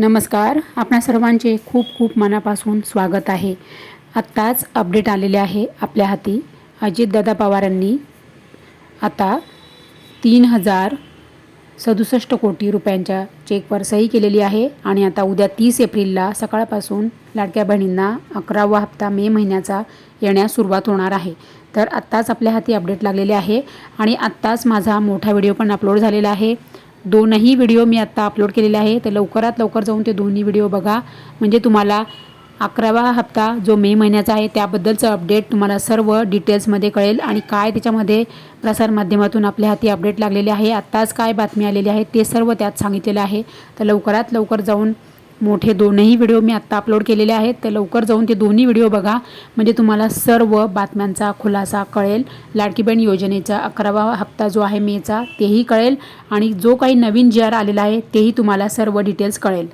नमस्कार. आपणा सर्वांचे खूप खूप मनापासून स्वागत आहे. आत्ताच अपडेट आलेले आहे आपल्या हाती अजितदादा पवारांनी. आता तीन हजार सदुसष्ट कोटी रुपयांच्या चेकवर सही केलेली आहे आणि आता उद्या तीस एप्रिलला सकाळपासून लाडक्या बहिणींना अकरावा हप्ता मे महिन्याचा येण्यास सुरुवात होणार आहे. तर आत्ताच आपल्या हाती अपडेट लागलेले आहे आणि आत्ताच माझा मोठा व्हिडिओ पण अपलोड झालेला आहे. दोनही व्हिडिओ मी आत्ता अपलोड केलेले आहे. तर लवकरात लवकर जाऊन ते दोन्ही व्हिडिओ बघा. म्हणजे तुम्हाला अकरावा हप्ता जो मे महिन्याचा आहे त्याबद्दलचं अपडेट तुम्हाला सर्व डिटेल्समध्ये कळेल. आणि काय त्याच्यामध्ये प्रसारमाध्यमातून आपल्या हाती अपडेट लागलेले आहे आत्ताच काय बातमी आलेली आहे ते सर्व त्यात सांगितलेलं आहे. तर लवकरात लवकर जाऊन मोठे दोनही व्हिडिओ मी आत्ता अपलोड केलेले आहेत. तर लवकर जाऊन ते दोन्ही व्हिडिओ बघा. म्हणजे तुम्हाला सर्व बातम्यांचा खुलासा कळेल. लाडकी बहीण योजनेचा अकरावा हप्ता जो आहे मेचा तेही कळेल. आणि जो काही नवीन जी आर आलेला आहे तेही तुम्हाला सर्व डिटेल्स कळेल.